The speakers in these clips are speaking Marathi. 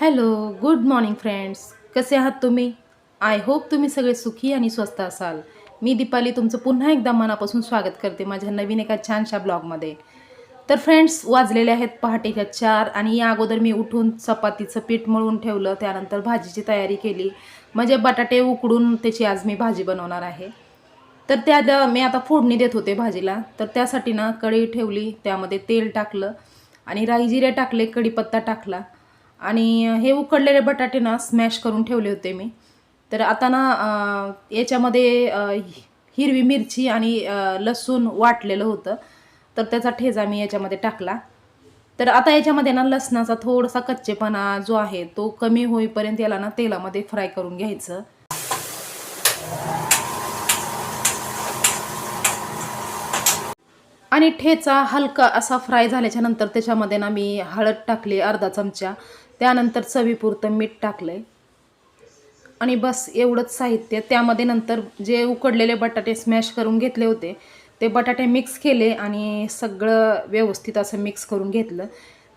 Hello good morning friends. कसे आहात तुम्ही? आय होप तुम्ही सगळे सुखी आणि स्वस्त असाल. मी दीपाली तुमचं पुन्हा एकदा मनापासून स्वागत करते माझ्या नवीन एका छानशा ब्लॉगमध्ये. तर फ्रेंड्स वाजलेले आहेत पहाटेच्या चार आणि या अगोदर मी उठून चपातीचं पीठ मळून ठेवलं त्यानंतर भाजीची तयारी केली. म्हणजे बटाटे उकडून त्याची आज मी भाजी बनवणार आहे. तर त्या मी आता फोडणी देत होते भाजीला. तर त्यासाठी ना कढई ठेवली त्यामध्ये तेल टाकलं आणि राई जिरे टाकले कढीपत्ता टाकला. आणि हे उकडलेले बटाटे ना स्मॅश करून ठेवले होते मी. तर आता ना याच्यामध्ये हिरवी मिरची आणि लसूण वाटलेलं होतं. तर त्याचा ठेचा मी याच्यामध्ये टाकला. तर आता याच्यामध्ये ना लसणाचा थोडासा कच्चेपणा जो आहे तो कमी होईपर्यंत याला ना तेलामध्ये फ्राय करून घ्यायचं. आणि ठेचा हलका असा फ्राय झाल्याच्यानंतर त्याच्यामध्ये ना मी हळद टाकली अर्धा चमचा. त्यानंतर चवीपुरतं मीठ टाकलं आहे आणि बस एवढंच साहित्य. त्यामध्ये नंतर जे उकडलेले बटाटे स्मॅश करून घेतले होते ते बटाटे मिक्स केले आणि सगळं व्यवस्थित असं मिक्स करून घेतलं.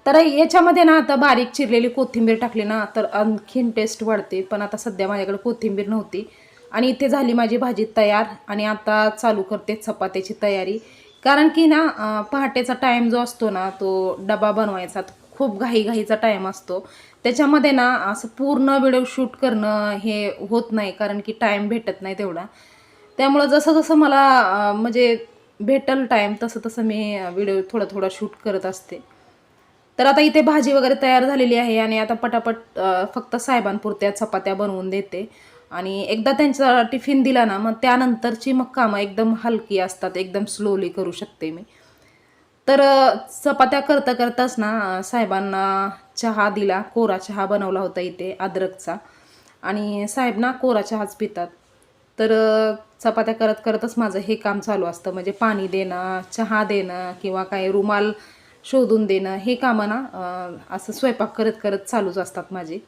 तर याच्यामध्ये ना आता बारीक चिरलेली कोथिंबीर टाकली ना तर आणखीन टेस्ट वाढते. पण आता सध्या माझ्याकडे कोथिंबीर नव्हती. आणि इथे झाली माझी भाजी तयार. आणि आता चालू करते चपात्याची तयारी. कारण की ना पहाटेचा टाईम जो असतो ना तो डबा बनवायचा. खूप घाईघाईचा टाईम असतो. त्याच्यामध्ये ना असं पूर्ण व्हिडिओ शूट करणं हे होत नाही कारण की टाईम भेटत नाही तेवढा. त्यामुळं जसं जसं मला म्हणजे भेटल टाईम तसं तसं मी व्हिडिओ थोडा थोडा शूट करत असते. तर आता इथे भाजी वगैरे तयार झालेली आहे आणि आता पटापट फक्त साहेबांपुरत्या चपात्या बनवून देते. आणि एकदा त्यांचा टिफिन दिला ना मग त्यानंतरची मग कामं एकदम हलकी असतात एकदम स्लोली करू शकते मी. तर चपात्या करता करताच ना साहेबांना चहा दिला कोरा चहा बनवला होता इथे अद्रकचा. आणि साहेब ना कोरा चहाच पितात. तर चपात्या करत करतच माझं हे काम चालू असतं. म्हणजे पाणी देणं चहा देणं किंवा काही रुमाल शोधून देणं हे कामं ना असं स्वयंपाक करत करत चालूच असतात माझी.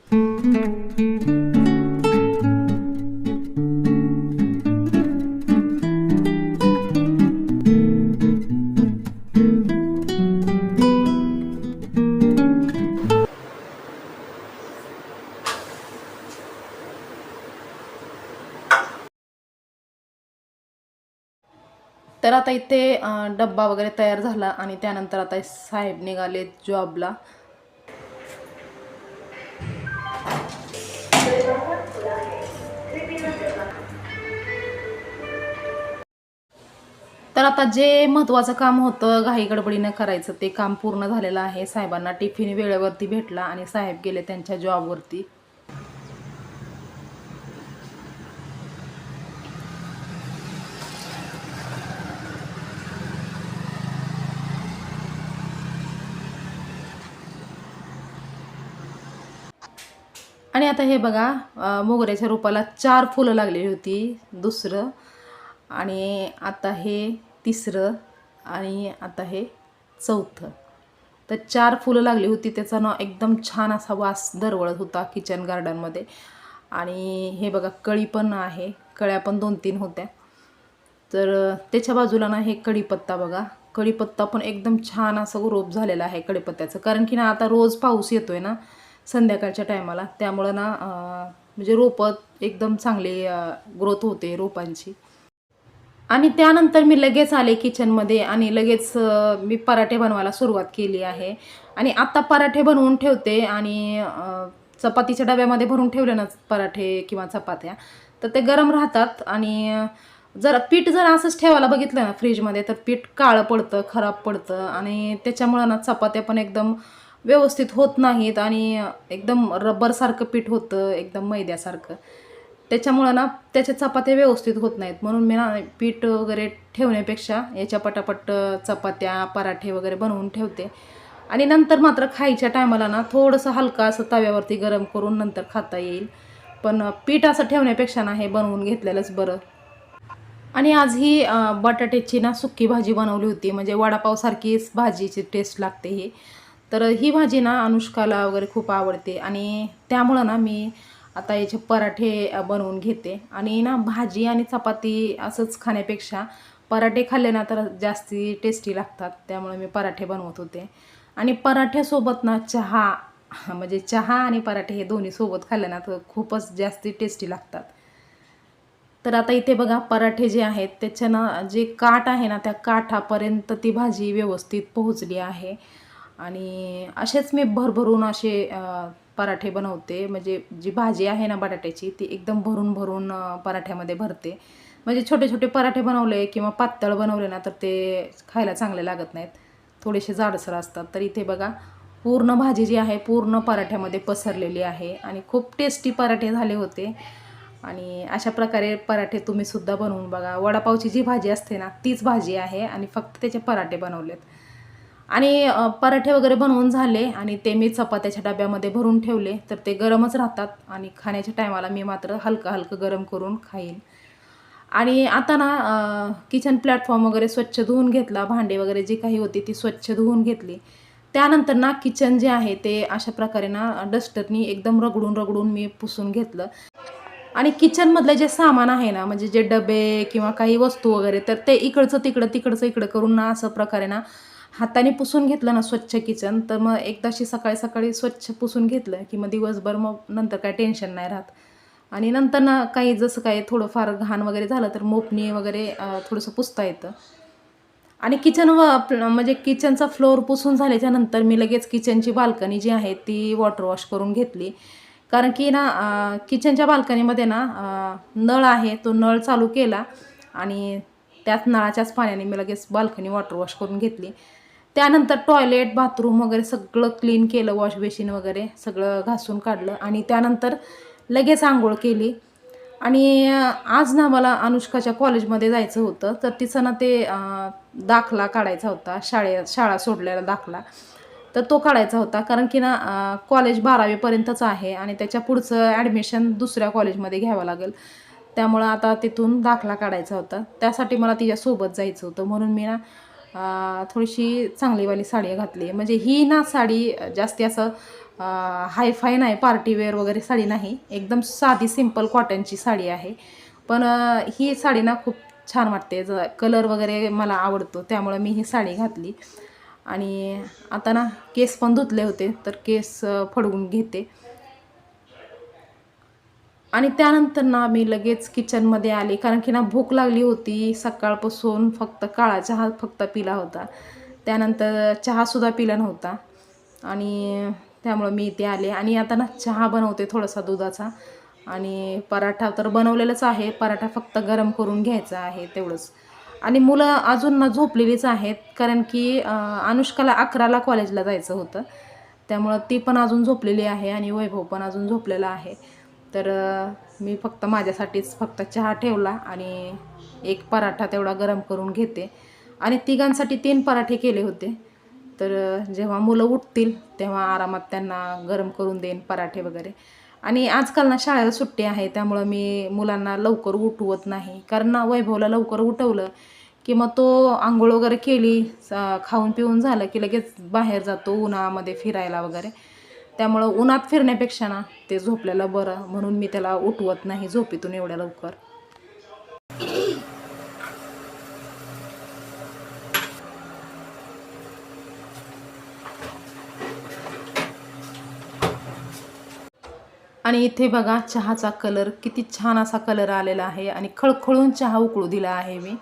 तर आता इथे डब्बा वगैरे तयार झाला आणि त्यानंतर आता साहेब निघाले जॉबला तर आता जे महत्त्वाचं काम होतं घाई गडबडीनं करायचं ते काम पूर्ण झालेलं आहे. साहेबांना टिफिन वेळेवरती भेटला आणि साहेब गेले त्यांच्या जॉबवरती आणि आता हे बघा मोगऱ्याच्या रोपाला चार फुलं लागलेली होती दुसरं. आणि आता हे तिसरं आणि आता हे चौथं. तर चार फुलं लागली होती त्याचा ना एकदम छान असा वास दरवळत होता किचन गार्डनमध्ये आणि हे बघा कळी पण आहे कळ्या पण दोन तीन होत्या. तर त्याच्या बाजूला ना हे कढीपत्ता बघा. कढीपत्ता पण एकदम छान असं रोप झालेला आहे कढीपत्त्याचं. कारण की ना आता रोज पाऊस येतो आहे ना संध्याकाळच्या टायमाला. त्यामुळं ना म्हणजे रोपं एकदम चांगली ग्रोथ होते रोपांची. आणि त्यानंतर मी लगेच आले किचनमध्ये आणि लगेच मी पराठे बनवायला सुरुवात केली आहे. आणि आत्ता पराठे बनवून ठेवते आणि चपातीच्या डब्यामध्ये भरून ठेवले ना पराठे किंवा चपात्या तर ते गरम राहतात. आणि जर पीठ जर असंच ठेवायला बघितलं ना फ्रीजमध्ये तर पीठ काळं पडतं खराब पडतं. आणि त्याच्यामुळं ना चपात्या पण एकदम व्यवस्थित होत नाहीत आणि एकदम रबरसारखं पीठ होतं एकदम मैद्यासारखं. त्याच्यामुळं ना त्याच्या चपात्या व्यवस्थित होत नाहीत. म्हणून मी ना पीठ वगैरे ठेवण्यापेक्षा याच्या पटापट चपात्या पराठे वगैरे बनवून ठेवते. आणि नंतर मात्र खायच्या टायमाला ना थोडंसं हलका असं तव्यावरती गरम करून नंतर खाता येईल. पण पीठ असं ठेवण्यापेक्षा ना हे बनवून घेतलेलंच बरं. आणि आज ही बटाट्याची ना सुक्की भाजी बनवली होती. म्हणजे वडापावसारखीच भाजीची टेस्ट लागते ही. तर ही भाजी ना अनुष्काला वगैरे खूप आवडते. आणि त्यामुळं ना मी आता याचे पराठे बनवून घेते. आणि ना भाजी आणि चपाती असंच खाण्यापेक्षा पराठे खाल्ले ना तर जास्ती टेस्टी लागतात. त्यामुळे मी पराठे बनवत होते. आणि पराठ्यासोबत ना चहा हा, म्हणजे चहा आणि पराठे हे दोन्ही सोबत खाल्ले ना तर खूपच जास्ती टेस्टी लागतात. तर आता इथे बघा पराठे जे आहेत त्याच्यानं जे काठ आहे ना त्या काठापर्यंत ती भाजी व्यवस्थित पोहोचली आहे. आणि असेच मी भरभरून असे पराठे बनवते. म्हणजे जी भाजी आहे ना बटाट्याची ती एकदम भरून भरून पराठ्यामध्ये भरते. म्हणजे छोटे छोटे पराठे बनवले किंवा पातळ बनवले ना तर ते खायला चांगले लागत नाहीत. थोडेसे जाडसर असतात. तर इथे बघा पूर्ण भाजी जी आहे पूर्ण पराठ्यामध्ये पसरलेली आहे आणि खूप टेस्टी पराठे झाले होते. आणि अशा प्रकारे पराठे तुम्ही सुद्धा बनवून बघा. वडापावची जी भाजी असते ना तीच भाजी आहे आणि फक्त त्याचे पराठे बनवलेत. आणि पराठे वगैरे बनवून झाले आणि ते मी चपात्याच्या डब्यामध्ये भरून ठेवले. तर ते गरमच राहतात आणि खाण्याच्या टायमाला मी मात्र हलकं हलकं गरम करून खाईन. आणि आता ना किचन प्लॅटफॉर्म वगैरे स्वच्छ धुवून घेतला. भांडे वगैरे जी काही होती ती स्वच्छ धुवून घेतली. त्यानंतर ना किचन जे आहे ते अशा प्रकारे ना डस्टरनी एकदम रगडून रगडून मी पुसून घेतलं. आणि किचनमधलं जे सामान आहे ना म्हणजे जे डबे किंवा काही वस्तू वगैरे तर ते इकडचं तिकडं तिकडचं इकडं करून ना असं प्रकारे ना हाताने पुसून घेतलं ना स्वच्छ किचन तर मग एकदाशी सकाळी सकाळी स्वच्छ पुसून घेतलं की मग दिवसभर मग नंतर काय टेन्शन नाही राहत. आणि नंतर ना काही जसं काही थोडंफार घाण वगैरे झालं तर मोपणी वगैरे थोडंसं पुसता येतं. आणि किचन व म्हणजे किचनचा फ्लोअर पुसून झाल्याच्यानंतर मी लगेच किचनची बाल्कनी जी आहे ती वॉटर वॉश करून घेतली. कारण की ना किचनच्या बाल्कनीमध्ये ना नळ आहे तो नळ चालू केला आणि त्याच नळाच्याच पाण्याने मी लगेच बाल्कनी वॉटर वॉश करून घेतली. त्यानंतर टॉयलेट बाथरूम वगैरे सगळं क्लीन केलं वॉश बेसिन वगैरे सगळं घासून काढलं आणि त्यानंतर लगेच आंघोळ केली. आणि आज ना मला अनुष्काच्या कॉलेजमध्ये जायचं होतं तर तिचं ना ते दाखला काढायचा होता शाळे शाळा सोडलेला दाखला. तर तो काढायचा होता कारण की ना कॉलेज बारावीपर्यंतच आहे आणि त्याच्या पुढचं ॲडमिशन दुसऱ्या कॉलेजमध्ये घ्यावं लागेल. त्यामुळं आता तिथून दाखला काढायचा होता. त्यासाठी मला तिच्यासोबत जायचं होतं. म्हणून मी ना थोडीशी चांगलीवाली साडी घातली. म्हणजे ही ना साडी जास्ती असं हायफाय नाही पार्टीवेअर वगैरे साडी नाही. एकदम साधी सिंपल कॉटनची साडी आहे. पण ही साडी ना खूप छान वाटते. ज कलर वगैरे मला आवडतो त्यामुळं मी ही साडी घातली. आणि आता ना केस पण धुतले होते तर केस फडवून घेते. आणि त्यानंतर ना मी लगेच किचनमध्ये आले. कारण की ना भूक लागली होती सकाळपासून फक्त काळा चहा फक्त पिला होता. त्यानंतर चहासुद्धा पिला नव्हता. आणि त्यामुळं मी इथे आले. आणि आता ना चहा बनवते थोडासा दुधाचा. आणि पराठा तर बनवलेलाच आहे. पराठा फक्त गरम करून घ्यायचा आहे तेवढंच. आणि मुलं अजून ना झोपलेलीच आहेत. कारण की अनुष्काला अकराला कॉलेजला जायचं होतं. त्यामुळं ती पण अजून झोपलेली आहे आणि वैभव पण अजून झोपलेला आहे. तर मी फक्त माझ्यासाठीच फक्त चहा ठेवला आणि एक पराठा तेवढा गरम करून घेते. आणि तिघांसाठी तीन पराठे केले होते. तर जेव्हा मुलं उठतील तेव्हा आरामात त्यांना गरम करून देईन पराठे वगैरे. आणि आजकाल ना शाळेला सुट्टी आहे त्यामुळं मी मुलांना लवकर उठवत नाही. कारण ना वैभवला लवकर उठवलं की मग तो आंघोळ वगैरे केली खाऊन पिऊन झालं की लगेच बाहेर जातो उन्हामध्ये फिरायला वगैरे. त्यामुळं उन्हात फिरण्यापेक्षा ना ते झोपलेलं बरं म्हणून मी त्याला उठवत नाही झोपेतून एवढ्या लवकर. आणि इथे बघा चहाचा कलर किती छान असा कलर आलेला आहे आणि खळखळून चहा उकळू दिला आहे मी.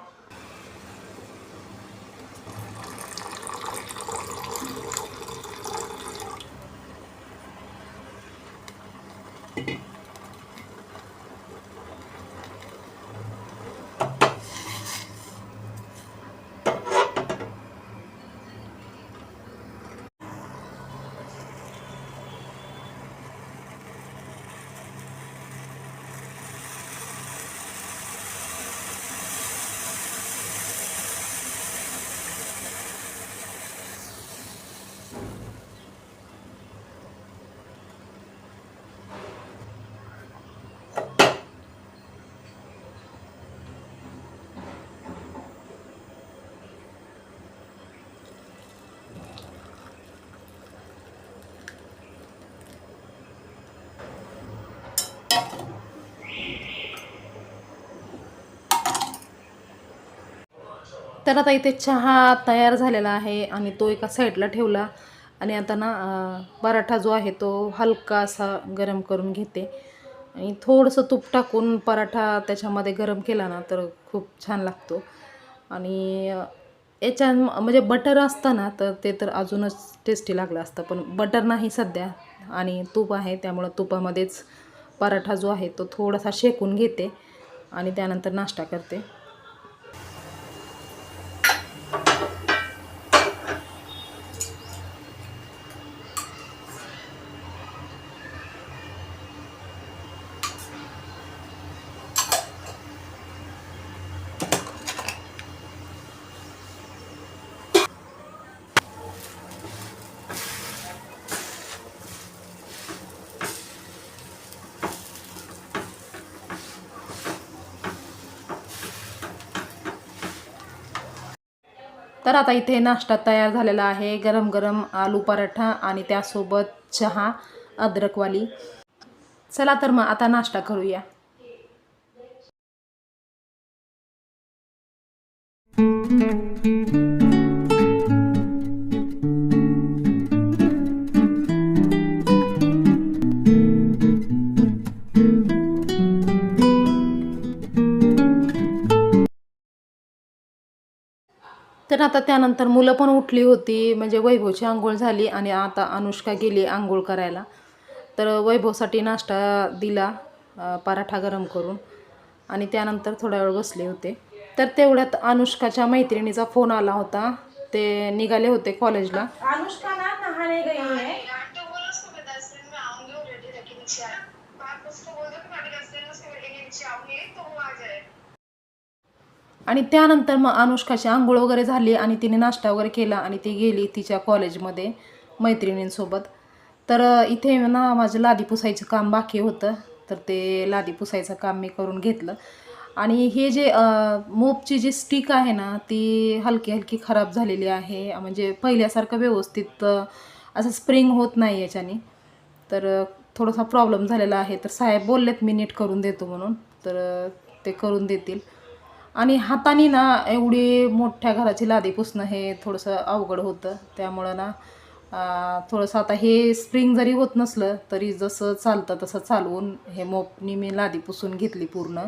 तर आता इथे चहा तयार झालेला आहे आणि तो एका साईडला ठेवला. आणि आता ना पराठा जो आहे तो हलका असा गरम करून घेते. आणि थोडंसं तूप टाकून पराठा त्याच्यामध्ये गरम केला ना तर खूप छान लागतो. आणि याच्या म्हणजे बटर असतं ना तर ते तर अजूनच टेस्टी लागलं असतं. पण बटर नाही सध्या. आणि तूप आहे त्यामुळं तुपामध्येच पराठा जो आहे तो थोडासा शेकून घेते. आणि त्यानंतर नाश्ता करते. तर आता इथे नाश्ता तयार झालेला आहे. गरम गरम आलू पराठा आणि त्यासोबत चहा अद्रकवाली. चला तर मग आता नाश्ता करूया. तर आता त्यानंतर मुलं पण उठली होती. म्हणजे वैभवची आंघोळ झाली आणि आता अनुष्का गेली आंघोळ करायला. तर वैभवसाठी नाश्ता दिला पराठा गरम करून आणि त्यानंतर थोडा वेळ बसले होते. तर तेवढ्यात अनुष्काच्या मैत्रिणीचा फोन आला होता. ते निघाले होते कॉलेजला. अनुष्का ना नहाने गई है यार तो आणि त्यानंतर मग अनुष्काची आंघोळ वगैरे झाली आणि तिने नाश्ता वगैरे केला आणि ती गेली तिच्या कॉलेजमध्ये मैत्रिणींसोबत. तर इथे ना माझं लादी पुसायचं काम बाकी होतं. तर ते लादी पुसायचं काम मी करून घेतलं. आणि हे जे मोपची जी स्टिक आहे ना ती हलकी हलकी खराब झालेली आहे. म्हणजे पहिल्यासारखं व्यवस्थित असं स्प्रिंग होत नाही याच्याने. तर थोडासा प्रॉब्लेम झालेला आहे. तर साहेब बोललेत मी नीट करून देतो म्हणून. तर ते करून देतील. आणि हाताने ना एवढी मोठ्या घराची लादी पुसणं हे थोडंसं अवघड होतं. त्यामुळं ना थोडंसं आता हे स्प्रिंग जरी होत नसलं तरी जसं चालतं तसं चालवून हे मोपनी मी लादी पुसून घेतली पूर्ण.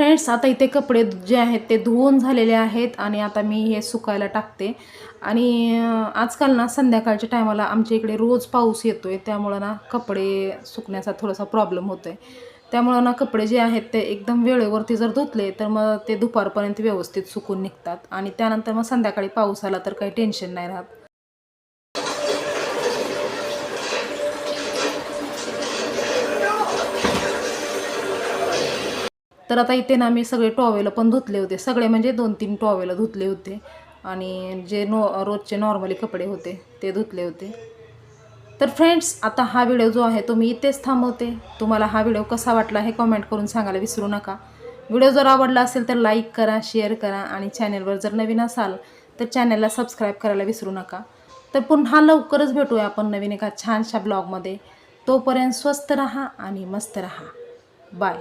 फ्रेंड्स आता इथे कपडे जे आहेत ते धुवून झालेले आहेत आणि आता मी हे सुकायला टाकते. आणि आजकाल ना संध्याकाळच्या टायमाला आमच्या इकडे रोज पाऊस येतो आहे त्यामुळं ना कपडे सुकण्याचा थोडासा प्रॉब्लेम होतो आहे त्यामुळं ना कपडे जे आहेत ते एकदम वेळेवरती जर धुतले तर मग ते दुपारपर्यंत व्यवस्थित सुकून निघतात. आणि त्यानंतर मग संध्याकाळी पाऊस आला तर काही टेन्शन नाही राहत. तर आता इथे ना मी सगळे टॉवेल पण धुतले होते. सगळे म्हणजे दोन तीन टॉवेल धुतले होते. आणि जे नो रोजचे नॉर्मली कपडे होते ते धुतले होते. तर फ्रेंड्स आता हा व्हिडिओ जो आहे तो मी इथेच थांबवते. तुम्हाला हा व्हिडिओ कसा वाटला हे कमेंट करून सांगायला विसरू नका. व्हिडिओ जर आवडला असेल तर लाईक करा शेअर करा आणि चॅनेलवर जर नवीन असाल तर चॅनलला सबस्क्राईब करायला विसरू नका. तर पुन्हा लवकरच भेटूया आपण नवीन एका छानशा ब्लॉगमध्ये तोपर्यंत स्वस्त रहा आणि मस्त रहा. बाय